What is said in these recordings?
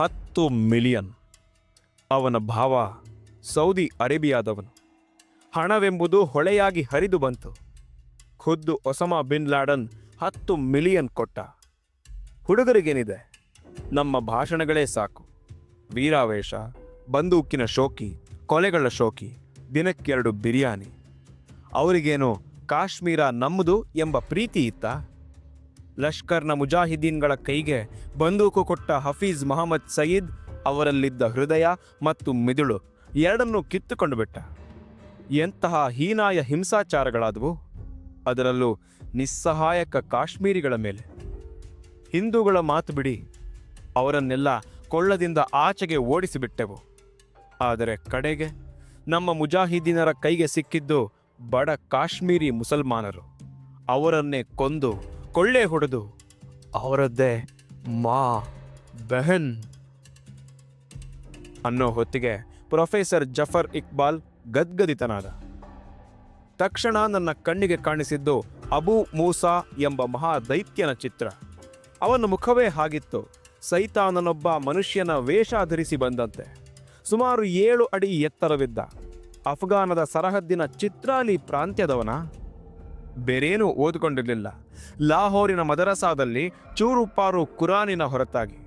ಹತ್ತು ಮಿಲಿಯನ್. ಅವನ ಭಾವ ಸೌದಿ ಅರೇಬಿಯಾದವನು. ಹಣವೆಂಬುದು ಹೊಳೆಯಾಗಿ ಹರಿದು ಬಂತು. ಖುದ್ದು ಒಸಮಾ ಬಿನ್ ಲಾಡನ್ ಹತ್ತು ಮಿಲಿಯನ್ ಕೊಟ್ಟ. ಹುಡುಗರಿಗೇನಿದೆ? ನಮ್ಮ ಭಾಷಣಗಳೇ ಸಾಕು. ವೀರಾವೇಶ, ಬಂದೂಕಿನ ಶೋಕಿ ಕೊಲೆಗಳ ಶೋಕಿ, ದಿನಕ್ಕೆರಡು ಬಿರಿಯಾನಿ. ಅವರಿಗೇನು ಕಾಶ್ಮೀರ ನಮ್ಮದು ಎಂಬ ಪ್ರೀತಿ ಇತ್ತ? ಲಷ್ಕರ್ನ ಮುಜಾಹಿದೀನ್ಗಳ ಕೈಗೆ ಬಂದೂಕು ಕೊಟ್ಟ ಹಫೀಜ್ ಮಹಮ್ಮದ್ ಸಯೀದ್ ಅವರಲ್ಲಿದ್ದ ಹೃದಯ ಮತ್ತು ಮಿದುಳು ಎರಡನ್ನೂ ಕಿತ್ತುಕೊಂಡು ಬಿಟ್ಟ. ಎಂತಹ ಹೀನಾಯ ಹಿಂಸಾಚಾರಗಳಾದವು. ಅದರಲ್ಲೂ ನಿಸ್ಸಹಾಯಕ ಕಾಶ್ಮೀರಿಗಳ ಮೇಲೆ. ಹಿಂದೂಗಳ ಮಾತು ಬಿಡಿ. ಅವರನ್ನೆಲ್ಲ ಕೊಳ್ಳದಿಂದ ಆಚೆಗೆ ಓಡಿಸಿಬಿಟ್ಟೆವು. ಆದರೆ ಕಡೆಗೆ ನಮ್ಮ ಮುಜಾಹಿದೀನರ ಕೈಗೆ ಸಿಕ್ಕಿದ್ದು ಬಡ ಕಾಶ್ಮೀರಿ ಮುಸಲ್ಮಾನರು. ಅವರನ್ನೇ ಕೊಂದು ಕೊಳ್ಳೆ ಹೊಡೆದು ಅವರದ್ದೇ ಮಾ ಬೆಹನ್ ಅನ್ನೋ ಹೊತ್ತಿಗೆ ಪ್ರೊಫೆಸರ್ ಜಫರ್ ಇಕ್ಬಾಲ್ ಗದ್ಗದಿತನಾದ. ತಕ್ಷಣ ನನ್ನ ಕಣ್ಣಿಗೆ ಕಾಣಿಸಿದ್ದು ಅಬು ಮೂಸಾ ಎಂಬ ಮಹಾ ದೈತ್ಯನ ಚಿತ್ರ. ಅವನ ಮುಖವೇ ಹಾಗಿತ್ತು. ಸೈತಾನನೊಬ್ಬ ಮನುಷ್ಯನ ವೇಷ ಧರಿಸಿ ಬಂದಂತೆ. ಸುಮಾರು ಏಳು ಅಡಿ ಎತ್ತರವಿದ್ದ. ಅಫ್ಘಾನದ ಸರಹದ್ದಿನ ಚಿತ್ರಾಲಿ ಪ್ರಾಂತ್ಯದವನ? ಬೇರೇನೂ ಓದಿಕೊಂಡಿರಲಿಲ್ಲ. ಲಾಹೋರಿನ ಮದರಸಾದಲ್ಲಿ ಚೂರುಪಾರು ಕುರಾನಿನ ಹೊರತಾಗಿ.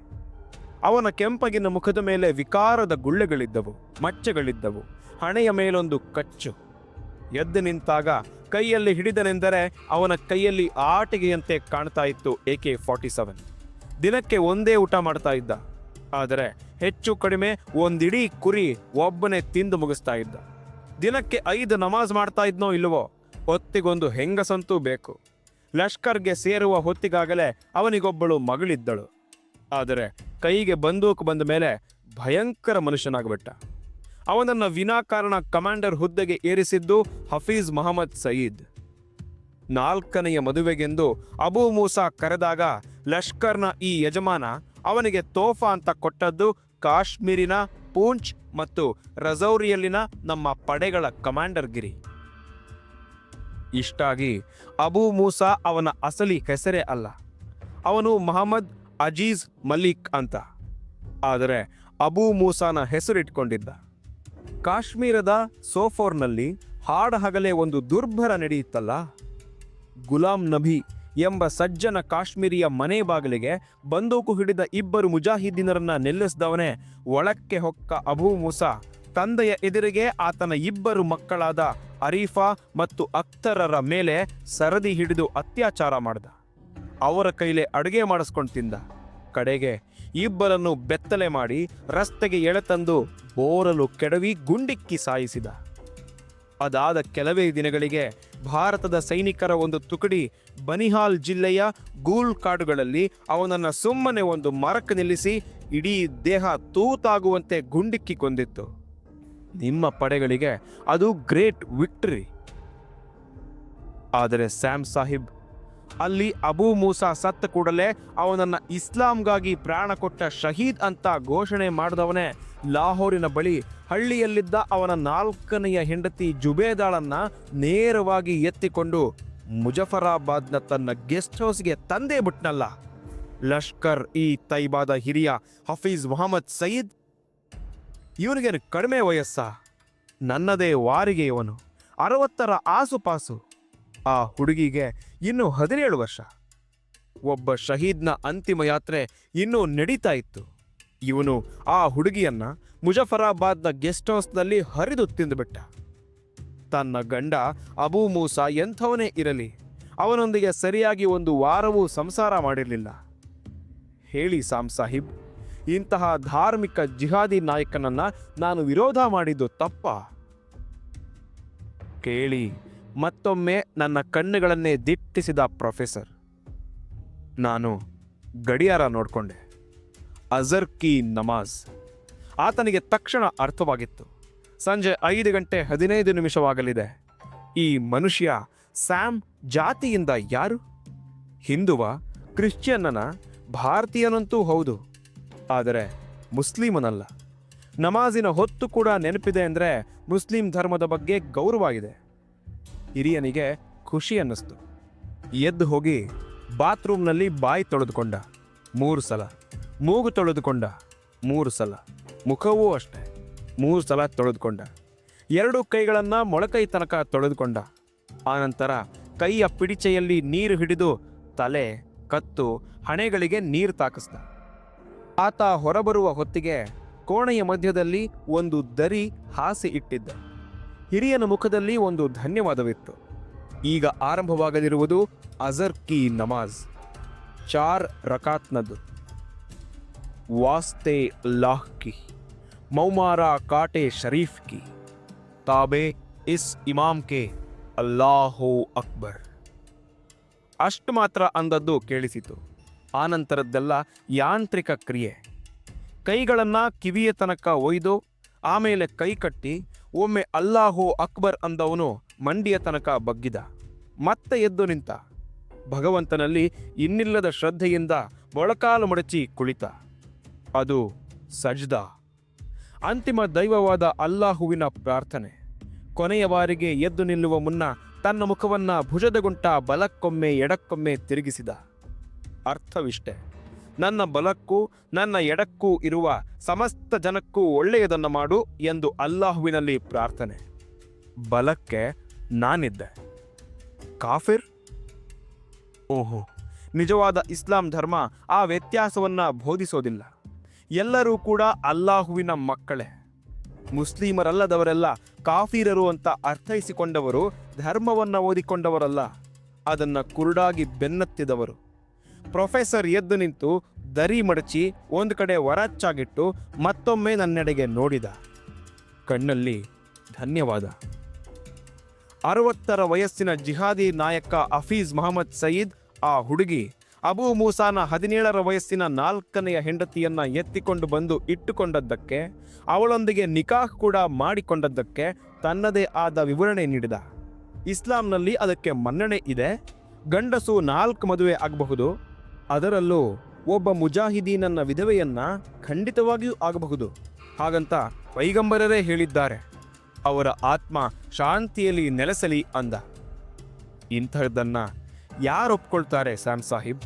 ಅವನ ಕೆಂಪಗಿನ ಮುಖದ ಮೇಲೆ ವಿಕಾರದ ಗುಳ್ಳೆಗಳಿದ್ದವು, ಮಚ್ಚೆಗಳಿದ್ದವು, ಹಣೆಯ ಮೇಲೊಂದು ಕಚ್ಚು. ಎದ್ದು ನಿಂತಾಗ ಕೈಯಲ್ಲಿ ಹಿಡಿದನೆಂದರೆ ಅವನ ಕೈಯಲ್ಲಿ ಆಟಿಗೆಯಂತೆ ಕಾಣ್ತಾ ಇತ್ತು ಎ ಕೆ ಫಾರ್ಟಿ ಸೆವೆನ್. ದಿನಕ್ಕೆ ಒಂದೇ ಊಟ ಮಾಡ್ತಾ ಇದ್ದ. ಆದರೆ ಹೆಚ್ಚು ಕಡಿಮೆ ಒಂದಿಡೀ ಕುರಿ ಒಬ್ಬನೇ ತಿಂದು ಮುಗಿಸ್ತಾ ಇದ್ದ. ದಿನಕ್ಕೆ ಐದು ನಮಾಜ್ ಮಾಡ್ತಾ ಇದ್ನೋ ಇಲ್ವೋ ಹೊತ್ತಿಗೊಂದು ಹೆಂಗಸಂತೂ ಬೇಕು. ಲಷ್ಕರ್ಗೆ ಸೇರುವ ಹೊತ್ತಿಗಾಗಲೇ ಅವನಿಗೊಬ್ಬಳು ಮಗಳಿದ್ದಳು. ಆದರೆ ಕೈಗೆ ಬಂದೂಕು ಬಂದ ಮೇಲೆ ಭಯಂಕರ ಮನುಷ್ಯನಾಗ್ಬಿಟ್ಟ. ಅವನನ್ನು ವಿನಾಕಾರಣ ಕಮಾಂಡರ್ ಹುದ್ದೆಗೆ ಏರಿಸಿದ್ದು ಹಫೀಜ್ ಮಹಮ್ಮದ್ ಸಯೀದ್. ನಾಲ್ಕನೆಯ ಮದುವೆಗೆಂದು ಅಬೂ ಮೂಸಾ ಕರೆದಾಗ ಲಷ್ಕರ್ನ ಈ ಯಜಮಾನ ಅವನಿಗೆ ತೋಫಾ ಅಂತ ಕೊಟ್ಟದ್ದು ಕಾಶ್ಮೀರಿನ ಪೂಂಚ್ ಮತ್ತು ರಜೌರಿಯಲ್ಲಿನ ನಮ್ಮ ಪಡೆಗಳ ಕಮಾಂಡರ್ಗಿರಿ. ಇಷ್ಟಾಗಿ ಅಬೂ ಮೂಸಾ ಅವನ ಅಸಲಿ ಹೆಸರೇ ಅಲ್ಲ. ಅವನು ಮಹಮ್ಮದ್ ಅಜೀಜ್ ಮಲಿಕ್ ಅಂತ. ಆದರೆ ಅಬೂ ಮೂಸಾನ ಹೆಸರಿಟ್ಕೊಂಡಿದ್ದ. ಕಾಶ್ಮೀರದ ಸೋಫೋರ್ನಲ್ಲಿ ಹಾಡಹಗಲೇ ಒಂದು ದುರ್ಭರ ನಡೆಯುತ್ತಲ್ಲ? ಗುಲಾಂ ನಬಿ ಎಂಬ ಸಜ್ಜನ ಕಾಶ್ಮೀರಿಯ ಮನೆ ಬಾಗಿಲಿಗೆ ಬಂದೂಕು ಹಿಡಿದ ಇಬ್ಬರು ಮುಜಾಹಿದ್ದೀನರನ್ನ ನಿಲ್ಲಿಸಿದವನೇ ಒಳಕ್ಕೆ ಹೊಕ್ಕ ಅಬೂ ಮೂಸಾ. ತಂದೆಯ ಎದುರಿಗೆ ಆತನ ಇಬ್ಬರು ಮಕ್ಕಳಾದ ಅರೀಫಾ ಮತ್ತು ಅಖ್ತರರ ಮೇಲೆ ಸರದಿ ಹಿಡಿದು ಅತ್ಯಾಚಾರ ಮಾಡಿದ. ಅವರ ಕೈಲೇ ಅಡುಗೆ ಮಾಡಿಸ್ಕೊಂಡು ತಿಂದ. ಕಡೆಗೆ ಇಬ್ಬರನ್ನು ಬೆತ್ತಲೆ ಮಾಡಿ ರಸ್ತೆಗೆ ಎಳೆತಂದು ಬೋರಲು ಕೆಡವಿ ಗುಂಡಿಕ್ಕಿ ಸಾಯಿಸಿದ. ಅದಾದ ಕೆಲವೇ ದಿನಗಳಿಗೆ ಭಾರತದ ಸೈನಿಕರ ಒಂದು ತುಕಡಿ ಬನಿಹಾಲ್ ಜಿಲ್ಲೆಯ ಗೂಲ್ ಕಾಡುಗಳಲ್ಲಿ ಅವನನ್ನು ಸುಮ್ಮನೆ ಒಂದು ಮರಕ್ಕೆ ನಿಲ್ಲಿಸಿ ಇಡೀ ದೇಹ ತೂತಾಗುವಂತೆ ಗುಂಡಿಕ್ಕಿ ಕೊಂದಿತ್ತು. ನಿಮ್ಮ ಪಡೆಗಳಿಗೆ ಅದು ಗ್ರೇಟ್ ವಿಕ್ಟ್ರಿ. ಆದರೆ ಸ್ಯಾಮ್ ಸಾಹಿಬ್, ಅಲ್ಲಿ ಅಬೂ ಮೂಸಾ ಸತ್ತ ಕೂಡಲೇ ಅವನನ್ನ ಇಸ್ಲಾಂಗಾಗಿ ಪ್ರಾಣ ಕೊಟ್ಟ ಶಹೀದ್ ಅಂತ ಘೋಷಣೆ ಮಾಡಿದವನೇ. ಲಾಹೋರಿನ ಬಳಿ ಹಳ್ಳಿಯಲ್ಲಿದ್ದ ಅವನ ನಾಲ್ಕನೆಯ ಹೆಂಡತಿ ಜುಬೇದಾಳನ್ನ ನೇರವಾಗಿ ಎತ್ತಿಕೊಂಡು ಮುಜಫರಾಬಾದ್ನ ತನ್ನ ಗೆಸ್ಟ್ ಹೌಸ್ಗೆ ತಂದೇ ಬಿಟ್ನಲ್ಲ. ಲಷ್ಕರ್ ಈ ತೈಬಾದ ಹಿರಿಯ ಹಫೀಜ್ ಮೊಹಮ್ಮದ್ ಸಯೀದ್ ಇವನಿಗೇನು ಕಡಿಮೆ ವಯಸ್ಸ. ನನ್ನದೇ ವಾರಿಗೆ ಇವನು. ಅರವತ್ತರ ಆಸುಪಾಸು. ಆ ಹುಡುಗಿಗೆ ಇನ್ನೂ ಹದಿನೇಳು ವರ್ಷ. ಒಬ್ಬ ಶಹೀದ್ನ ಅಂತಿಮ ಯಾತ್ರೆ ಇನ್ನೂ ನಡೀತಾ ಇತ್ತು. ಇವನು ಆ ಹುಡುಗಿಯನ್ನ ಮುಜಫರಾಬಾದ್ನ ಗೆಸ್ಟ್ ಹೌಸ್ನಲ್ಲಿ ಹರಿದು ತಿಂದುಬಿಟ್ಟ. ತನ್ನ ಗಂಡ ಅಬೂ ಮೂಸಾ ಎಂಥವನೇ ಇರಲಿ, ಅವನೊಂದಿಗೆ ಸರಿಯಾಗಿ ಒಂದು ವಾರವೂ ಸಂಸಾರ ಮಾಡಿರಲಿಲ್ಲ. ಹೇಳಿ ಸಾಮ್ ಸಾಹಿಬ್ ಇಂತಹ ಧಾರ್ಮಿಕ ಜಿಹಾದಿ ನಾಯಕನನ್ನ ನಾನು ವಿರೋಧ ಮಾಡಿದ್ದು ತಪ್ಪ? ಕೇಳಿ, ಮತ್ತೊಮ್ಮೆ ನನ್ನ ಕಣ್ಣುಗಳನ್ನೇ ದಿಟ್ಟಿಸಿದ ಪ್ರೊಫೆಸರ್. ನಾನು ಗಡಿಯಾರ ನೋಡಿಕೊಂಡೆ. ಅಜರ್ ಕಿ ನಮಾಜ್. ಆತನಿಗೆ ತಕ್ಷಣ ಅರ್ಥವಾಗಿತ್ತು. ಸಂಜೆ ಐದು ಗಂಟೆ ಹದಿನೈದು ನಿಮಿಷವಾಗಲಿದೆ. ಈ ಮನುಷ್ಯ ಸ್ಯಾಮ್ ಜಾತಿಯಿಂದ ಯಾರು? ಹಿಂದುವ ಕ್ರಿಶ್ಚಿಯನ್ನನ ಭಾರತೀಯನಂತೂ ಹೌದು. ಆದರೆ ಮುಸ್ಲಿಮನಲ್ಲ. ನಮಾಜಿನ ಹೊತ್ತು ಕೂಡ ನೆನಪಿದೆ ಅಂದರೆ ಮುಸ್ಲಿಂ ಧರ್ಮದ ಬಗ್ಗೆ ಗೌರವ ಇದೆ ಹಿರಿಯನಿಗೆ ಖುಷಿ ಅನ್ನಿಸ್ತು. ಎದ್ದು ಹೋಗಿ ಬಾತ್ರೂಮ್ನಲ್ಲಿ ಬಾಯಿ ತೊಳೆದುಕೊಂಡ. ಮೂರು ಸಲ. ಮೂಗು ತೊಳೆದುಕೊಂಡ. ಮೂರು ಸಲ. ಮುಖವೂ ಅಷ್ಟೆ. ಮೂರು ಸಲ ತೊಳೆದುಕೊಂಡ. ಎರಡು ಕೈಗಳನ್ನು ಮೊಳಕೈ ತನಕ ತೊಳೆದುಕೊಂಡ. ಆನಂತರ ಕೈಯ ಪಿಡಿಚೆಯಲ್ಲಿ ನೀರು ಹಿಡಿದು ತಲೆ, ಕತ್ತು, ಹಣೆಗಳಿಗೆ ನೀರು ತಾಕಿಸ್ದ. ಆತ ಹೊರಬರುವ ಹೊತ್ತಿಗೆ ಕೋಣೆಯ ಮಧ್ಯದಲ್ಲಿ ಒಂದು ದರಿ ಹಾಸಿ ಇಟ್ಟಿದ್ದ. ಹಿರಿಯನ ಮುಖದಲ್ಲಿ ಒಂದು ಧನ್ಯವಾದವಿತ್ತು. ಈಗ ಆರಂಭವಾಗಲಿರುವುದು ಅಜರ್ ಕಿ ನಮಾಜ್, ಚಾರ್ ರಕಾತ್ನದು ವಾಸ್ತೆ ಲಾಹ್ ಕಿ, ಮೌಮಾರಾ ಕಾಟೆ ಶರೀಫ್ ಕಿ, ತಾಬೆ ಇಸ್ ಇಮಾಮ್ ಕೆ ಅಲ್ಲಾಹೋ ಅಕ್ಬರ್. ಅಷ್ಟು ಮಾತ್ರ ಅಂದದ್ದು ಕೇಳಿಸಿತು. ಆನಂತರದ್ದೆಲ್ಲ ಯಾಂತ್ರಿಕ ಕ್ರಿಯೆ. ಕೈಗಳನ್ನು ಕಿವಿಯ ತನಕ ಒಯ್ದು, ಆಮೇಲೆ ಕೈ ಕಟ್ಟಿ, ಒಮ್ಮೆ ಅಲ್ಲಾಹೋ ಅಕ್ಬರ್ ಅಂದವನು ಮಂಡಿಯ ತನಕ ಬಗ್ಗಿದ. ಮತ್ತೆ ಎದ್ದು ನಿಂತ. ಭಗವಂತನಲ್ಲಿ ಇನ್ನಿಲ್ಲದ ಶ್ರದ್ಧೆಯಿಂದ ಮೊಳಕಾಲು ಮಡಚಿ ಕುಳಿತ. ಅದು ಸಜ್ದಾ. ಅಂತಿಮ ದೈವವಾದ ಅಲ್ಲಾಹುವಿನ ಪ್ರಾರ್ಥನೆ. ಕೊನೆಯ ಬಾರಿಗೆ ಎದ್ದು ನಿಲ್ಲುವ ಮುನ್ನ ತನ್ನ ಮುಖವನ್ನ ಭುಜದಗುಂಟ ಬಲಕ್ಕೊಮ್ಮೆ ಎಡಕ್ಕೊಮ್ಮೆ ತಿರುಗಿಸಿದ. ಅರ್ಥವಿಷ್ಟೆ. ನನ್ನ ಬಲಕ್ಕೂ ನನ್ನ ಎಡಕ್ಕೂ ಇರುವ ಸಮಸ್ತ ಜನಕ್ಕೂ ಒಳ್ಳೆಯದನ್ನು ಮಾಡು ಎಂದು ಅಲ್ಲಾಹುವಿನಲ್ಲಿ ಪ್ರಾರ್ಥನೆ. ಬಲಕ್ಕೆ ನಾನಿದ್ದೆ. ಕಾಫಿರ್? ಓಹೋ, ನಿಜವಾದ ಇಸ್ಲಾಂ ಧರ್ಮ ಆ ವ್ಯತ್ಯಾಸವನ್ನು ಬೋಧಿಸೋದಿಲ್ಲ. ಎಲ್ಲರೂ ಕೂಡ ಅಲ್ಲಾಹುವಿನ ಮಕ್ಕಳೇ. ಮುಸ್ಲಿಮರಲ್ಲದವರೆಲ್ಲ ಕಾಫಿರರು ಅಂತ ಅರ್ಥೈಸಿಕೊಂಡವರು, ಧರ್ಮವನ್ನು ಓದಿಕೊಂಡವರಲ್ಲ. ಅದನ್ನು ಕುರುಡಾಗಿ ಬೆನ್ನತ್ತಿದವರು. ಪ್ರೊಫೆಸರ್ ಎದ್ದು ನಿಂತು ದರಿ ಮಡಚಿ ಒಂದು ಕಡೆ ವರಚ್ಚಾಗಿಟ್ಟು ಮತ್ತೊಮ್ಮೆ ನನ್ನೆಡೆಗೆ ನೋಡಿದ. ಕಣ್ಣಲ್ಲಿ ಧನ್ಯವಾದ. ಅರವತ್ತರ ವಯಸ್ಸಿನ ಜಿಹಾದಿ ನಾಯಕ ಹಫೀಜ್ ಮೊಹಮ್ಮದ್ ಸಯೀದ್ ಆ ಹುಡುಗಿ ಅಬೂ ಮೂಸಾನ ಹದಿನೇಳರ ವಯಸ್ಸಿನ ನಾಲ್ಕನೆಯ ಹೆಂಡತಿಯನ್ನ ಎತ್ತಿಕೊಂಡು ಬಂದು ಇಟ್ಟುಕೊಂಡದ್ದಕ್ಕೆ, ಅವಳೊಂದಿಗೆ ನಿಕಾಹ್ ಕೂಡ ಮಾಡಿಕೊಂಡದ್ದಕ್ಕೆ ತನ್ನದೇ ಆದ ವಿವರಣೆ ನೀಡಿದ. ಇಸ್ಲಾಂನಲ್ಲಿ ಅದಕ್ಕೆ ಮನ್ನಣೆ ಇದೆ. ಗಂಡಸು ನಾಲ್ಕು ಮದುವೆ ಆಗಬಹುದು. ಅದರಲ್ಲೂ ಒಬ್ಬ ಮುಜಾಹಿದೀನನ್ನ ವಿಧವೆಯನ್ನ ಖಂಡಿತವಾಗಿಯೂ ಆಗಬಹುದು. ಹಾಗಂತ ಪೈಗಂಬರರೇ ಹೇಳಿದ್ದಾರೆ, ಅವರ ಆತ್ಮ ಶಾಂತಿಯಲ್ಲಿ ನೆಲೆಸಲಿ ಅಂದ. ಇಂಥದ್ದನ್ನ ಯಾರು ಒಪ್ಕೊಳ್ತಾರೆ ಸ್ಯಾಮ್ ಸಾಹಿಬ್?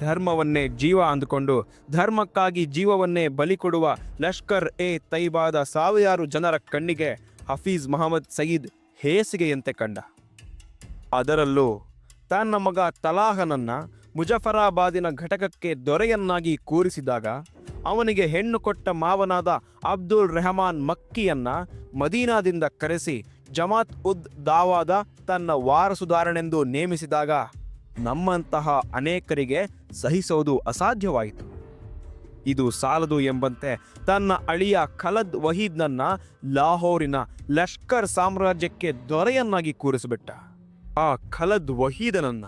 ಧರ್ಮವನ್ನೇ ಜೀವ ಅಂದುಕೊಂಡು ಧರ್ಮಕ್ಕಾಗಿ ಜೀವವನ್ನೇ ಬಲಿ ಕೊಡುವ ಲಷ್ಕರ್ ಎ ತೈಬಾದ ಸಾವಿರಾರು ಜನರ ಕಣ್ಣಿಗೆ ಹಫೀಜ್ ಮಹಮ್ಮದ್ ಸಯೀದ್ ಹೇಸಿಗೆಯಂತೆ ಕಂಡ. ಅದರಲ್ಲೂ ತನ್ನ ಮಗ ತಲಾಹನನ್ನ ಮುಜಫರಾಬಾದಿನ ಘಟಕಕ್ಕೆ ದೊರೆಯನ್ನಾಗಿ ಕೂರಿಸಿದಾಗ ಅವನಿಗೆ ಹೆಣ್ಣು ಕೊಟ್ಟ ಮಾವನಾದ ಅಬ್ದುಲ್ ರೆಹಮಾನ್ ಮಕ್ಕಿಯನ್ನ ಮದೀನಾದಿಂದ ಕರೆಸಿ ಜಮಾತ್ ಉದ್ ದಾವಾದ ತನ್ನ ವಾರಸುದಾರನೆಂದು ನೇಮಿಸಿದಾಗ ನಮ್ಮಂತಹ ಅನೇಕರಿಗೆ ಸಹಿಸೋದು ಅಸಾಧ್ಯವಾಯಿತು. ಇದು ಸಾಲದು ಎಂಬಂತೆ ತನ್ನ ಅಳಿಯ ಖಲದ್ ವಹೀದ್ನನ್ನ ಲಾಹೋರಿನ ಲಷ್ಕರ್ ಸಾಮ್ರಾಜ್ಯಕ್ಕೆ ದೊರೆಯನ್ನಾಗಿ ಕೂರಿಸಿಬಿಟ್ಟ. ಆ ಖಲದ್ ವಹೀದನನ್ನ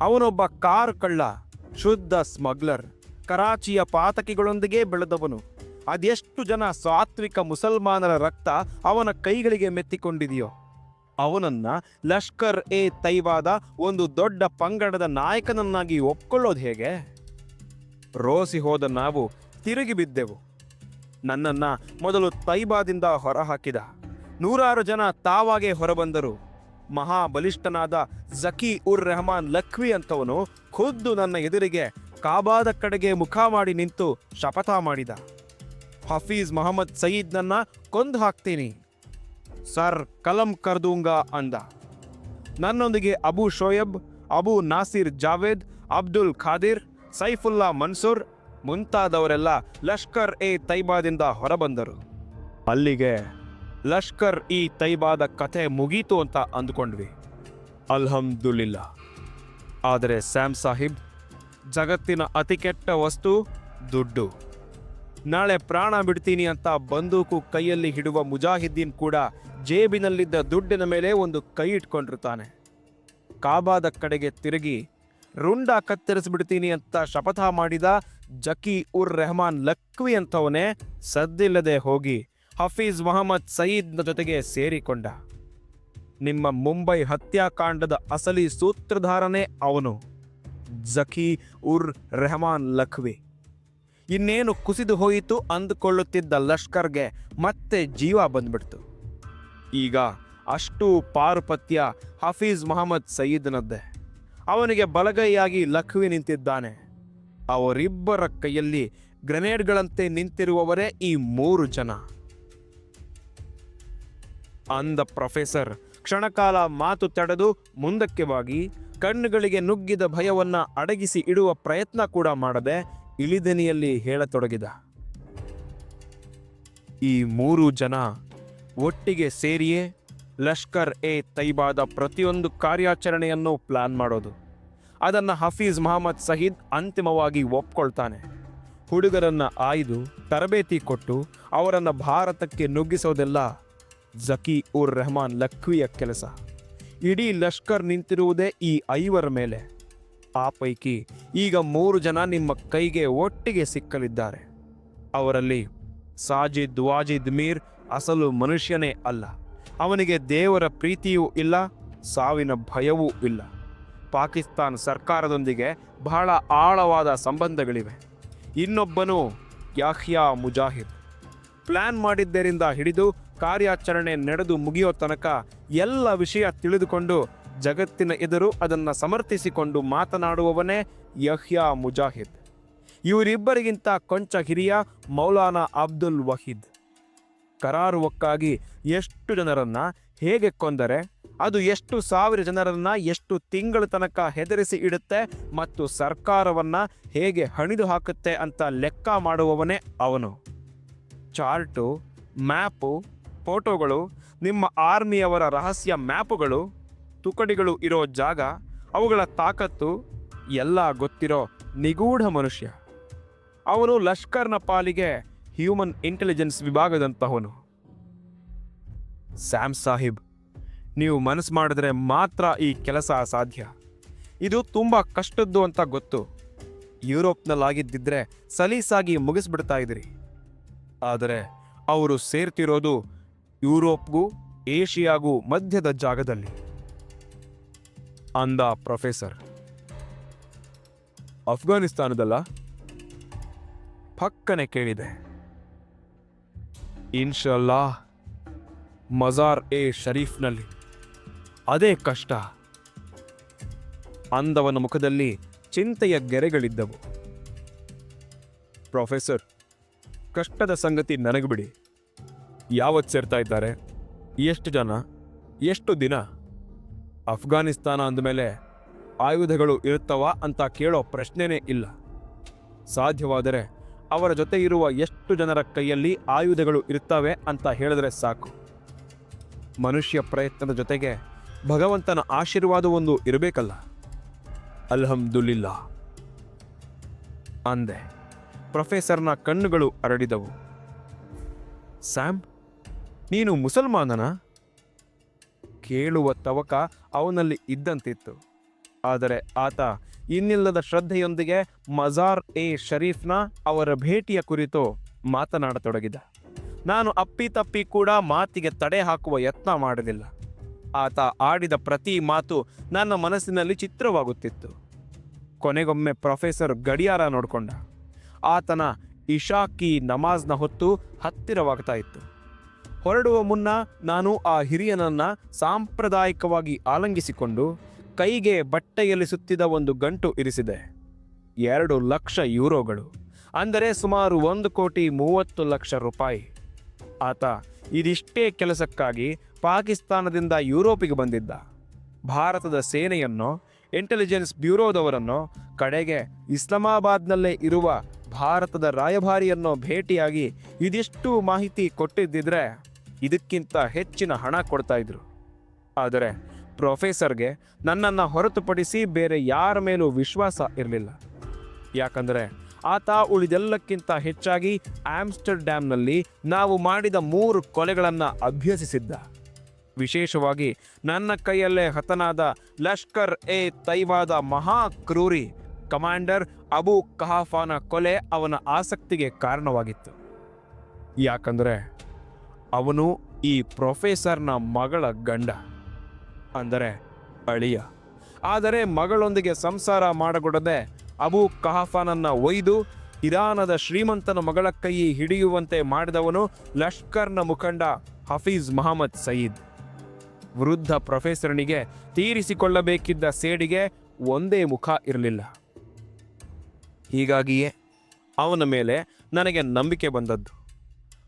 ಅವನೊಬ್ಬ ಕಾರ್ ಕಳ್ಳ, ಶುದ್ಧ ಸ್ಮಗ್ಲರ್, ಕರಾಚಿಯ ಪಾತಕಿಗಳೊಂದಿಗೆ ಬೆಳೆದವನು. ಅದೆಷ್ಟು ಜನ ಸಾತ್ವಿಕ ಮುಸಲ್ಮಾನರ ರಕ್ತ ಅವನ ಕೈಗಳಿಗೆ ಮೆತ್ತಿಕೊಂಡಿದೆಯೋ. ಅವನನ್ನ ಲಷ್ಕರ್ ಎ ತೈವಾದ ಒಂದು ದೊಡ್ಡ ಪಂಗಡದ ನಾಯಕನನ್ನಾಗಿ ಒಪ್ಕೊಳ್ಳೋದು ಹೇಗೆ? ರೋಸಿ ಹೋದ ನಾವು ತಿರುಗಿ ಬಿದ್ದೆವು. ನನ್ನನ್ನ ಮೊದಲು ತೈಬಾದಿಂದ ಹೊರಹಾಕಿದ. ನೂರಾರು ಜನ ತಾವಾಗೆ ಹೊರಬಂದರು. ಮಹಾಬಲಿಷ್ಠನಾದ ಜಕಿ ಉರ್ ರೆಹಮಾನ್ ಲಖ್ವಿ ಅಂತವನು ಖುದ್ದು ನನ್ನ ಎದುರಿಗೆ ಕಾಬಾದ ಕಡೆಗೆ ಮುಖ ಮಾಡಿ ನಿಂತು ಶಪಥ ಮಾಡಿದ. ಹಫೀಜ್ ಮೊಹಮ್ಮದ್ ಸಯೀದ್ನನ್ನ ಕೊಂದು ಹಾಕ್ತೀನಿ. ಸರ್, ಕಲಂ ಕರ್ದೂಂಗ ಅಂದ. ನನ್ನೊಂದಿಗೆ ಅಬು ಶೋಯಬ್, ಅಬು ನಾಸಿರ್ ಜಾವೇದ್, ಅಬ್ದುಲ್ ಖಾದಿರ್, ಸೈಫುಲ್ಲಾ ಮನ್ಸೂರ್ ಮುಂತಾದವರೆಲ್ಲ ಲಷ್ಕರ್ ಎ ತೈಬಾದಿಂದ ಹೊರಬಂದರು. ಅಲ್ಲಿಗೆ ಲಷ್ಕರ್ ಇ ತೈಬಾದ ಕಥೆ ಮುಗೀತು ಅಂತ ಅಂದ್ಕೊಂಡ್ವಿ. ಅಲ್ಹಮ್ದುಲಿಲ್ಲ. ಆದರೆ ಸ್ಯಾಮ್ ಸಾಹಿಬ್, ಜಗತ್ತಿನ ಅತಿ ಕೆಟ್ಟ ವಸ್ತು ದುಡ್ಡು. ನಾಳೆ ಪ್ರಾಣ ಬಿಡ್ತೀನಿ ಅಂತ ಬಂದೂಕು ಕೈಯಲ್ಲಿ ಹಿಡುವ ಮುಜಾಹಿದ್ದೀನ್ ಕೂಡ ಜೇಬಿನಲ್ಲಿದ್ದ ದುಡ್ಡಿನ ಮೇಲೆ ಒಂದು ಕೈ ಇಟ್ಕೊಂಡಿರ್ತಾನೆ. ಕಾಬಾದ ಕಡೆಗೆ ತಿರುಗಿ, ರುಂಡ ಕತ್ತರಿಸಿಬಿಡ್ತೀನಿ ಅಂತ ಶಪಥ ಮಾಡಿದ ಜಕಿ ಉರ್ ರೆಹಮಾನ್ ಲಕ್ವಿ ಅಂತವನೇ ಸದ್ದಿಲ್ಲದೆ ಹೋಗಿ ಹಫೀಜ್ ಮೊಹಮ್ಮದ್ ಸಯೀದ್ನ ಜೊತೆಗೆ ಸೇರಿಕೊಂಡ. ನಿಮ್ಮ ಮುಂಬೈ ಹತ್ಯಾಕಾಂಡದ ಅಸಲಿ ಸೂತ್ರಧಾರನೇ ಅವನು ಜಕಿ ಉರ್ ರೆಹಮಾನ್ ಲಖ್ವಿ. ಇನ್ನೇನು ಕುಸಿದು ಹೋಯಿತು ಅಂದುಕೊಳ್ಳುತ್ತಿದ್ದ ಲಷ್ಕರ್ಗೆ ಮತ್ತೆ ಜೀವ ಬಂದ್ಬಿಡ್ತು. ಈಗ ಅಷ್ಟು ಪಾರುಪತ್ಯ ಹಫೀಜ್ ಮೊಹಮ್ಮದ್ ಸಯೀದ್ನದ್ದೇ. ಅವನಿಗೆ ಬಲಗೈಯಾಗಿ ಲಖ್ವಿ ನಿಂತಿದ್ದಾನೆ. ಅವರಿಬ್ಬರ ಕೈಯಲ್ಲಿ ಗ್ರೆನೇಡ್ಗಳಂತೆ ನಿಂತಿರುವವರೇ ಈ ಮೂರು ಜನ. ಅಂದ ಪ್ರೊಫೆಸರ್. ಕ್ಷಣಕಾಲ ಮಾತು ತಡೆದು ಮುಂದಕ್ಕೆ ಬಾಗಿ, ಕಣ್ಣುಗಳಿಗೆ ನುಗ್ಗಿದ ಭಯವನ್ನ ಅಡಗಿಸಿ ಇಡುವ ಪ್ರಯತ್ನ ಕೂಡ ಮಾಡದೆ ಇಳಿದನಿಯಲ್ಲಿ ಹೇಳತೊಡಗಿದ. ಈ ಮೂರು ಜನ ಒಟ್ಟಿಗೆ ಸೇರಿಯೇ ಲಷ್ಕರ್ ಎ ತೈಬಾದ ಪ್ರತಿಯೊಂದು ಕಾರ್ಯಾಚರಣೆಯನ್ನು ಪ್ಲಾನ್ ಮಾಡೋದು. ಅದನ್ನು ಹಫೀಜ್ ಮಹಮ್ಮದ್ ಸಹೀದ್ ಅಂತಿಮವಾಗಿ ಒಪ್ಕೊಳ್ತಾನೆ. ಹುಡುಗರನ್ನು ಆಯ್ದು ತರಬೇತಿ ಕೊಟ್ಟು ಅವರನ್ನು ಭಾರತಕ್ಕೆ ನುಗ್ಗಿಸೋದೆಲ್ಲ ಜಕಿ ಉರ್ ರೆಹಮಾನ್ ಲಖ್ವಿಯ ಕೆಲಸ. ಇಡೀ ಲಷ್ಕರ್ ನಿಂತಿರುವುದೇ ಈ ಐವರ ಮೇಲೆ. ಆ ಪೈಕಿ ಈಗ ಮೂರು ಜನ ನಿಮ್ಮ ಕೈಗೆ ಒಟ್ಟಿಗೆ ಸಿಕ್ಕಲಿದ್ದಾರೆ. ಅವರಲ್ಲಿ ಸಾಜಿದ್ ವಾಜಿದ್ ಮೀರ್ ಅಸಲು ಮನುಷ್ಯನೇ ಅಲ್ಲ. ಅವನಿಗೆ ದೇವರ ಪ್ರೀತಿಯೂ ಇಲ್ಲ, ಸಾವಿನ ಭಯವೂ ಇಲ್ಲ. ಪಾಕಿಸ್ತಾನ್ ಸರ್ಕಾರದೊಂದಿಗೆ ಬಹಳ ಆಳವಾದ ಸಂಬಂಧಗಳಿವೆ. ಇನ್ನೊಬ್ಬನು ಯಾಹ್ಯಾ ಮುಜಾಹಿದ್. ಪ್ಲ್ಯಾನ್ ಮಾಡಿದ್ದರಿಂದ ಹಿಡಿದು ಕಾರ್ಯಾಚರಣೆ ನಡೆದು ಮುಗಿಯೋ ತನಕ ಎಲ್ಲ ವಿಷಯ ತಿಳಿದುಕೊಂಡು ಜಗತ್ತಿನ ಎದುರು ಅದನ್ನು ಸಮರ್ಥಿಸಿಕೊಂಡು ಮಾತನಾಡುವವನೇ ಯಹ್ಯಾ ಮುಜಾಹಿದ್. ಇವರಿಬ್ಬರಿಗಿಂತ ಕೊಂಚ ಹಿರಿಯ ಮೌಲಾನಾ ಅಬ್ದುಲ್ ವಹೀದ್. ಕರಾರುವಕ್ಕಾಗಿ ಎಷ್ಟು ಜನರನ್ನ ಹೇಗೆ ಕೊಂದರೆ ಅದು ಎಷ್ಟು ಸಾವಿರ ಜನರನ್ನ ಎಷ್ಟು ತಿಂಗಳ ತನಕ ಹೆದರಿಸಿ ಇಡುತ್ತೆ ಮತ್ತು ಸರ್ಕಾರವನ್ನ ಹೇಗೆ ಹಣಿದು ಹಾಕುತ್ತೆ ಅಂತ ಲೆಕ್ಕ ಮಾಡುವವನೇ ಅವನು. ಚಾರ್ಟು, ಮ್ಯಾಪು ಫೋಟೋಗಳು, ನಿಮ್ಮ ಆರ್ಮಿಯವರ ರಹಸ್ಯ ಮ್ಯಾಪುಗಳು, ತುಕಡಿಗಳು ಇರೋ ಜಾಗ, ಅವುಗಳ ತಾಕತ್ತು, ಎಲ್ಲ ಗೊತ್ತಿರೋ ನಿಗೂಢ ಮನುಷ್ಯ. ಅವನು ಲಷ್ಕರ್ನ ಪಾಲಿಗೆ ಹ್ಯೂಮನ್ ಇಂಟೆಲಿಜೆನ್ಸ್ ವಿಭಾಗದಂತಹವನು. ಸ್ಯಾಮ್ ಸಾಹಿಬ್, ನೀವು ಮನಸ್ಸು ಮಾಡಿದ್ರೆ ಮಾತ್ರ ಈ ಕೆಲಸ ಸಾಧ್ಯ ಇದು ತುಂಬ ಕಷ್ಟದ್ದು ಅಂತ ಗೊತ್ತು. ಯುರೋಪ್ನಲ್ಲಾಗಿದ್ದಿದ್ರೆ ಸಲೀಸಾಗಿ ಮುಗಿಸ್ಬಿಡ್ತಾ ಇದ್ರಿ ಆದರೆ, ಅವರು ಸೇರ್ತಿರೋದು ಯುರೋಪ್ಗೂ ಏಷಿಯಾಗೂ ಮಧ್ಯದ ಜಾಗದಲ್ಲಿ. ಅಂದ ಪ್ರೊಫೆಸರ್. ಅಫ್ಘಾನಿಸ್ತಾನದಲ್ಲ? ಪಕ್ಕನೆ ಕೇಳಿದೆ. ಇನ್ಶಲ್ಲಾ ಮಜಾರ್ ಎ ಶರೀಫ್ನಲ್ಲಿ ಅದೇ ಕಷ್ಟ. ಅಂದವನ ಮುಖದಲ್ಲಿ ಚಿಂತೆಯ ಗೆರೆಗಳಿದ್ದವು. ಪ್ರೊಫೆಸರ್, ಕಷ್ಟದ ಸಂಗತಿ ನನಗೆ ಬಿಡಿ. ಯಾವತ್ತು ಸೇರ್ತಾ ಇದ್ದಾರೆ? ಎಷ್ಟು ಜನ? ಎಷ್ಟು ದಿನ? ಅಫ್ಘಾನಿಸ್ತಾನ ಅಂದಮೇಲೆ ಆಯುಧಗಳು ಇರುತ್ತವಾ ಅಂತ ಕೇಳೋ ಪ್ರಶ್ನೆನೇ ಇಲ್ಲ. ಸಾಧ್ಯವಾದರೆ ಅವರ ಜೊತೆ ಇರುವ ಎಷ್ಟು ಜನರ ಕೈಯಲ್ಲಿ ಆಯುಧಗಳು ಇರುತ್ತವೆ ಅಂತ ಹೇಳಿದ್ರೆ ಸಾಕು. ಮನುಷ್ಯ ಪ್ರಯತ್ನದ ಜೊತೆಗೆ ಭಗವಂತನ ಆಶೀರ್ವಾದವೊಂದು ಇರಬೇಕಲ್ಲ? ಅಲ್ಹಮ್ದುಲಿಲ್ಲ ಅಂದೆ, ಪ್ರೊಫೆಸರ್ನ ಕಣ್ಣುಗಳು ಅರಡಿದವು ಸ್ಯಾಮ್ ನೀನು ಮುಸಲ್ಮಾನನ? ಕೇಳುವ ತವಕ ಅವನಲ್ಲಿ ಇದ್ದಂತಿತ್ತು. ಆದರೆ ಆತ ಇನ್ನಿಲ್ಲದ ಶ್ರದ್ಧೆಯೊಂದಿಗೆ ಮಜಾರ್ ಎ ಶರೀಫ್ನ ಅವರ ಭೇಟಿಯ ಕುರಿತು ಮಾತನಾಡತೊಡಗಿದ. ನಾನು ಅಪ್ಪಿತಪ್ಪಿ ಕೂಡ ಮಾತಿಗೆ ತಡೆ ಹಾಕುವ ಯತ್ನ ಮಾಡಲಿಲ್ಲ. ಆತ ಆಡಿದ ಪ್ರತಿ ಮಾತು ನನ್ನ ಮನಸ್ಸಿನಲ್ಲಿ ಚಿತ್ರವಾಗುತ್ತಿತ್ತು. ಕೊನೆಗೊಮ್ಮೆ ಪ್ರೊಫೆಸರ್ ಗಡಿಯಾರ ನೋಡಿಕೊಂಡ. ಆತನ ಇಶಾಕಿ ನಮಾಜ್ನ ಹೊತ್ತು ಹತ್ತಿರವಾಗ್ತಾ ಇತ್ತು. ಹೊರಡುವ ಮುನ್ನ ನಾನು ಆ ಹಿರಿಯನನ್ನ ಸಾಂಪ್ರದಾಯಿಕವಾಗಿ ಆಲಂಗಿಸಿಕೊಂಡು ಕೈಗೆ ಬಟ್ಟೆಯಲ್ಲಿ ಸುತ್ತಿದ ಒಂದು ಗಂಟು ಇರಿಸಿದೆ. ಎರಡು ಲಕ್ಷ ಯೂರೋಗಳು, ಅಂದರೆ ಸುಮಾರು ಒಂದು ಕೋಟಿ ಮೂವತ್ತು ಲಕ್ಷ ರೂಪಾಯಿ. ಆತ ಇದಿಷ್ಟೇ ಕೆಲಸಕ್ಕಾಗಿ ಪಾಕಿಸ್ತಾನದಿಂದ ಯುರೋಪಿಗೆ ಬಂದಿದ್ದ. ಭಾರತದ ಸೇನೆಯನ್ನು ಇಂಟೆಲಿಜೆನ್ಸ್ ಬ್ಯೂರೋದವರನ್ನು ಕಡೆಗೆ ಇಸ್ಲಾಮಾಬಾದ್ನಲ್ಲೇ ಇರುವ ಭಾರತದ ರಾಯಭಾರಿಯನ್ನು ಭೇಟಿಯಾಗಿ ಇದಿಷ್ಟು ಮಾಹಿತಿ ಕೊಟ್ಟಿದ್ದಿದ್ರೆ ಇದಕ್ಕಿಂತ ಹೆಚ್ಚಿನ ಹಣ ಕೊಡ್ತಾ ಇದ್ರು. ಆದರೆ ಪ್ರೊಫೆಸರ್ಗೆ ನನ್ನನ್ನು ಹೊರತುಪಡಿಸಿ ಬೇರೆ ಯಾರ ಮೇಲೂ ವಿಶ್ವಾಸ ಇರಲಿಲ್ಲ. ಯಾಕಂದರೆ ಆತ ಉಳಿದೆಲ್ಲಕ್ಕಿಂತ ಹೆಚ್ಚಾಗಿ ಆಮ್ಸ್ಟರ್ಡ್ಯಾಮ್ನಲ್ಲಿ ನಾವು ಮಾಡಿದ ಮೂರು ಕೊಲೆಗಳನ್ನು ಅಭ್ಯಸಿಸಿದ್ದ. ವಿಶೇಷವಾಗಿ ನನ್ನ ಕೈಯಲ್ಲೇ ಹತನಾದ ಲಷ್ಕರ್ ಎ ತೈವಾದ ಮಹಾ ಕ್ರೂರಿ ಕಮಾಂಡರ್ ಅಬು ಕಹಾಫಾನ ಕೊಲೆ ಅವನ ಆಸಕ್ತಿಗೆ ಕಾರಣವಾಗಿತ್ತು. ಯಾಕಂದರೆ ಅವನು ಈ ಪ್ರೊಫೆಸರ್ನ ಮಗಳ ಗಂಡ, ಅಂದರೆ ಅಳಿಯ. ಆದರೆ ಮಗಳೊಂದಿಗೆ ಸಂಸಾರ ಮಾಡಗೊಡದೆ ಅಬು ಕಹಫಾನನ್ನ ಒಯ್ದು ಇರಾನದ ಶ್ರೀಮಂತನ ಮಗಳ ಕೈ ಹಿಡಿಯುವಂತೆ ಮಾಡಿದವನು ಲಷ್ಕರ್ನ ಮುಖಂಡ ಹಫೀಜ್ ಮಹಮ್ಮದ್ ಸಯೀದ್. ವೃದ್ಧ ಪ್ರೊಫೆಸರ್ನಿಗೆ ತೀರಿಸಿಕೊಳ್ಳಬೇಕಿದ್ದ ಸೇಡಿಗೆ ಒಂದೇ ಮುಖ ಇರಲಿಲ್ಲ. ಹೀಗಾಗಿಯೇ ಅವನ ಮೇಲೆ ನನಗೆ ನಂಬಿಕೆ ಬಂದದ್ದು.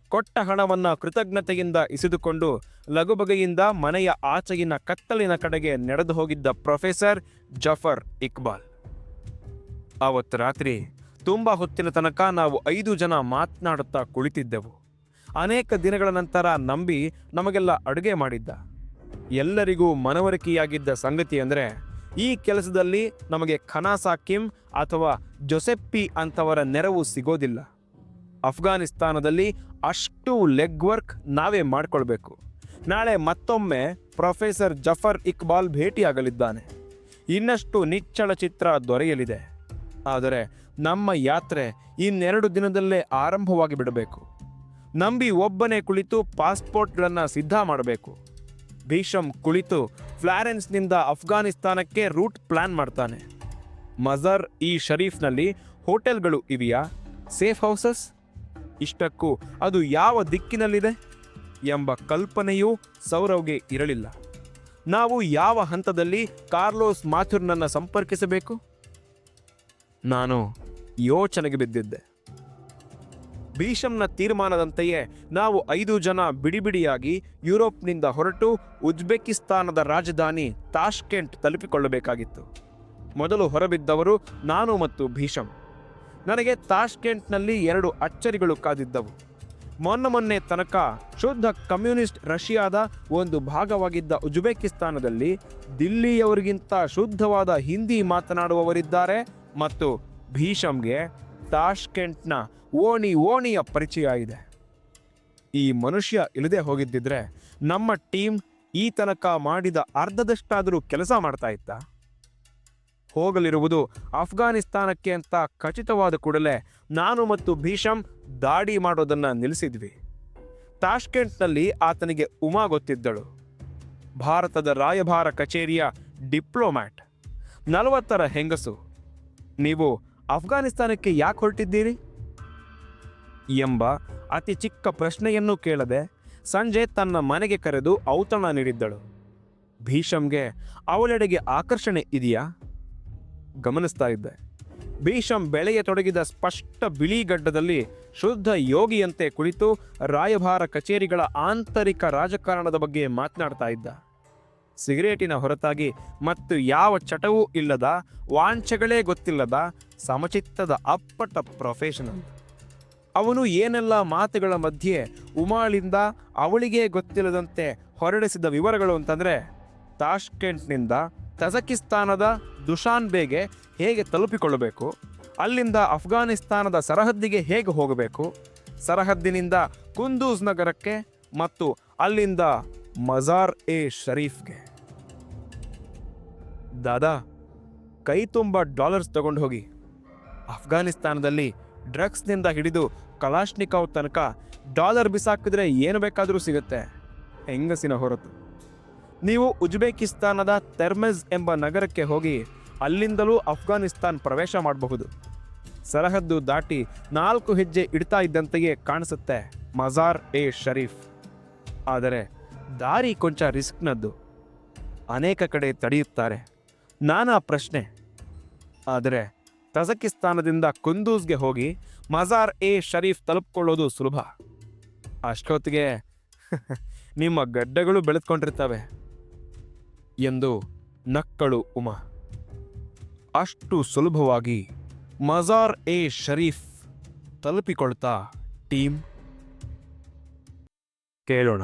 ಕೊಟ್ಟ ಹಣವನ್ನು ಕೃತಜ್ಞತೆಯಿಂದ ಇಸಿದುಕೊಂಡು ಲಗುಬಗೆಯಿಂದ ಮನೆಯ ಆಚೆಗಿನ ಕತ್ತಲಿನ ಕಡೆಗೆ ನಡೆದು ಹೋಗಿದ್ದ ಪ್ರೊಫೆಸರ್ ಜಫರ್ ಇಕ್ಬಾಲ್. ಆವತ್ತು ರಾತ್ರಿ ತುಂಬ ಹೊತ್ತಿನ ತನಕ ನಾವು ಐದು ಜನ ಮಾತನಾಡುತ್ತಾ ಕುಳಿತಿದ್ದೆವು. ಅನೇಕ ದಿನಗಳ ನಂತರ ನಂಬಿ ನಮಗೆಲ್ಲ ಅಡುಗೆ ಮಾಡಿದ್ದ. ಎಲ್ಲರಿಗೂ ಮನವರಿಕೆಯಾಗಿದ್ದ ಸಂಗತಿ ಅಂದರೆ ಈ ಕೆಲಸದಲ್ಲಿ ನಮಗೆ ಖನಾಸಾ ಕಿಮ್ ಅಥವಾ ಜೊಸೆಪ್ಪಿ ಅಂತವರ ನೆರವು ಸಿಗೋದಿಲ್ಲ. ಅಫ್ಘಾನಿಸ್ತಾನದಲ್ಲಿ ಅಷ್ಟು ಲೆಗ್ ವರ್ಕ್ ನಾವೇ ಮಾಡಿಕೊಳ್ಬೇಕು. ನಾಳೆ ಮತ್ತೊಮ್ಮೆ ಪ್ರೊಫೆಸರ್ ಜಫರ್ ಇಕ್ಬಾಲ್ ಭೇಟಿಯಾಗಲಿದ್ದಾನೆ. ಇನ್ನಷ್ಟು ನಿಚ್ಚಳ ಚಿತ್ರ ದೊರೆಯಲಿದೆ. ಆದರೆ ನಮ್ಮ ಯಾತ್ರೆ ಇನ್ನೆರಡು ದಿನದಲ್ಲೇ ಆರಂಭವಾಗಿ ಬಿಡಬೇಕು. ನಂಬಿ ಒಬ್ಬನೇ ಕುಳಿತು ಪಾಸ್ಪೋರ್ಟ್ಗಳನ್ನು ಸಿದ್ಧ ಮಾಡಬೇಕು. ಭೀಷಮ್ ಕುಳಿತು ಫ್ಲಾರೆನ್ಸ್ನಿಂದ ಅಫ್ಘಾನಿಸ್ತಾನಕ್ಕೆ ರೂಟ್ ಪ್ಲಾನ್ ಮಾಡ್ತಾನೆ. ಮಜರ್ ಈ ಶರೀಫ್ನಲ್ಲಿ ಹೋಟೆಲ್ಗಳು ಇವೆಯಾ? Safe houses? ಇಷ್ಟಕ್ಕೂ ಅದು ಯಾವ ದಿಕ್ಕಿನಲ್ಲಿದೆ ಎಂಬ ಕಲ್ಪನೆಯೂ ಸೌರವ್ಗೆ ಇರಲಿಲ್ಲ. ನಾವು ಯಾವ ಹಂತದಲ್ಲಿ ಕಾರ್ಲೋಸ್ ಮಾಥುರ್ನನ್ನು ಸಂಪರ್ಕಿಸಬೇಕು? ನಾನು ಯೋಚನೆಗೆ ಬಿದ್ದಿದ್ದೆ. ಭೀಷಮ್ನ ತೀರ್ಮಾನದಂತೆಯೇ ನಾವು ಐದು ಜನ ಬಿಡಿಬಿಡಿಯಾಗಿ ಯುರೋಪ್ನಿಂದ ಹೊರಟು ಉಜ್ಬೆಕಿಸ್ತಾನದ ರಾಜಧಾನಿ ತಾಷ್ಕೆಂಟ್ ತಲುಪಿಕೊಳ್ಳಬೇಕಾಗಿತ್ತು. ಮೊದಲು ಹೊರಬಿದ್ದವರು ನಾನು ಮತ್ತು ಭೀಷಮ್. ನನಗೆ ತಾಷ್ಕೆಂಟ್ನಲ್ಲಿ ಎರಡು ಅಚ್ಚರಿಗಳು ಕಾದಿದ್ದವು. ಮೊನ್ನೆ ಮೊನ್ನೆ ತನಕ ಶುದ್ಧ ಕಮ್ಯುನಿಸ್ಟ್ ರಷ್ಯಾದ ಒಂದು ಭಾಗವಾಗಿದ್ದ ಉಜ್ಬೇಕಿಸ್ತಾನದಲ್ಲಿ ದಿಲ್ಲಿಯವರಿಗಿಂತ ಶುದ್ಧವಾದ ಹಿಂದಿ ಮಾತನಾಡುವವರಿದ್ದಾರೆ ಮತ್ತು ಭೀಷಮ್ಗೆ ತಾಷ್ಕೆಂಟ್ನ ಓಣಿ ಓಣಿಯ ಪರಿಚಯ ಇದೆ. ಈ ಮನುಷ್ಯ ಇಲ್ಲದೆ ಹೋಗಿದ್ದಿದ್ರೆ ನಮ್ಮ ಟೀಮ್ ಈ ತನಕ ಮಾಡಿದ ಅರ್ಧದಷ್ಟಾದರೂ ಕೆಲಸ ಮಾಡ್ತಾ ಇತ್ತ? ಹೋಗಲಿರುವುದು ಅಫ್ಘಾನಿಸ್ತಾನಕ್ಕೆ ಅಂತ ಖಚಿತವಾದ ಕೂಡಲೇ ನಾನು ಮತ್ತು ಭೀಷಮ್ ದಾಡಿ ಮಾಡೋದನ್ನು ನಿಲ್ಲಿಸಿದ್ವಿ. ತಾಷ್ಕೆಂಟ್ನಲ್ಲಿ ಆತನಿಗೆ ಉಮಾ ಗೊತ್ತಿದ್ದಳು. ಭಾರತದ ರಾಯಭಾರ ಕಚೇರಿಯ ಡಿಪ್ಲೊಮ್ಯಾಟ್. ನಲವತ್ತರ ಹೆಂಗಸು. ನೀವು ಅಫ್ಘಾನಿಸ್ತಾನಕ್ಕೆ ಯಾಕೆ ಹೊರಟಿದ್ದೀರಿ? ಎಂಬ ಅತಿ ಚಿಕ್ಕ ಪ್ರಶ್ನೆಯನ್ನು ಕೇಳದೆ ಸಂಜೆ ತನ್ನ ಮನೆಗೆ ಕರೆದು ಔತಣ ನೀಡಿದ್ದಳು. ಭೀಷಮ್ಗೆ ಅವಳೆಡೆಗೆ ಆಕರ್ಷಣೆ ಇದೆಯಾ? ಗಮನಿಸ್ತಾ ಇದ್ದೆ. ಭೀಷಂ ಬೆಳೆಯ ತೊಡಗಿದ ಸ್ಪಷ್ಟ ಬಿಳಿ ಗಡ್ಡದಲ್ಲಿ ಶುದ್ಧ ಯೋಗಿಯಂತೆ ಕುಳಿತು ರಾಯಭಾರ ಕಚೇರಿಗಳ ಆಂತರಿಕ ರಾಜಕಾರಣದ ಬಗ್ಗೆ ಮಾತನಾಡ್ತಾ ಇದ್ದ. ಸಿಗರೇಟಿನ ಹೊರತಾಗಿ ಮತ್ತು ಯಾವ ಚಟವೂ ಇಲ್ಲದ, ವಾಂಛೆಗಳೇ ಗೊತ್ತಿಲ್ಲದ ಸಮಚಿತ್ತದ ಅಪ್ಪಟ ಪ್ರೊಫೆಷನಲ್. ಅವನು ಏನೆಲ್ಲ ಮಾತುಗಳ ಮಧ್ಯೆ ಉಮಾಳಿಂದ ಅವಳಿಗೆ ಗೊತ್ತಿಲ್ಲದಂತೆ ಹೊರಡಿಸಿದ ವಿವರಗಳು ಅಂತಂದರೆ, ತಾಷ್ಕೆಂಟ್ನಿಂದ ತಜಕಿಸ್ತಾನದ ದುಶಾನ್ಬೇಗೆ ಹೇಗೆ ತಲುಪಿಕೊಳ್ಳಬೇಕು? ಅಲ್ಲಿಂದ ಅಫ್ಘಾನಿಸ್ತಾನದ ಸರಹದ್ದಿಗೆ ಹೇಗೆ ಹೋಗಬೇಕು? ಸರಹದ್ದಿನಿಂದ ಕುಂದೂಸ್ ನಗರಕ್ಕೆ ಮತ್ತು ಅಲ್ಲಿಂದ ಮಜಾರ್ ಎ ಶರೀಫ್ಗೆ. ದಾದಾ, ಕೈ ತುಂಬ ಡಾಲರ್ಸ್ ತಗೊಂಡು ಹೋಗಿ. ಅಫ್ಘಾನಿಸ್ತಾನದಲ್ಲಿ ಡ್ರಗ್ಸ್ನಿಂದ ಹಿಡಿದು ಕಲಾಶ್ನಿಕಾವ್ ತನಕ ಡಾಲರ್ ಬಿಸಾಕಿದ್ರೆ ಏನು ಬೇಕಾದರೂ ಸಿಗುತ್ತೆ. ಹೆಂಗಸಿನ ಹೊರತು. ನೀವು ಉಜ್ಬೇಕಿಸ್ತಾನದ ತೆರ್ಮೆಜ್ ಎಂಬ ನಗರಕ್ಕೆ ಹೋಗಿ ಅಲ್ಲಿಂದಲೂ ಅಫ್ಘಾನಿಸ್ತಾನ್ ಪ್ರವೇಶ ಮಾಡಬಹುದು. ಸರಹದ್ದು ದಾಟಿ ನಾಲ್ಕು ಹೆಜ್ಜೆ ಇಡ್ತಾ ಇದ್ದಂತೆಯೇ ಕಾಣಿಸುತ್ತೆ ಮಜಾರ್ ಎ ಶರೀಫ್. ಆದರೆ ದಾರಿ ಕೊಂಚ ರಿಸ್ಕ್ನದ್ದು. ಅನೇಕ ಕಡೆ ತಡೆಯುತ್ತಾರೆ. ನಾನಾ ಪ್ರಶ್ನೆ. ಆದರೆ ತಜಕಿಸ್ತಾನದಿಂದ ಕುಂದೂಸ್ಗೆ ಹೋಗಿ ಮಜಾರ್ ಎ ಶರೀಫ್ ತಲುಪ್ಕೊಳ್ಳೋದು ಸುಲಭ. ಅಷ್ಟೊತ್ತಿಗೆ ನಿಮ್ಮ ಗಡ್ಡೆಗಳು ಬೆಳೆದುಕೊಂಡಿರ್ತವೆ. ಎಂದು ನಕ್ಕಳು ಉಮಾ. ಅಷ್ಟು ಸುಲಭವಾಗಿ ಮಜಾರ್ ಎ ಶರೀಫ್ ತಲುಪಿಕೊಳ್ತಾ ಟೀಮ್. ಕೇಳೋಣ.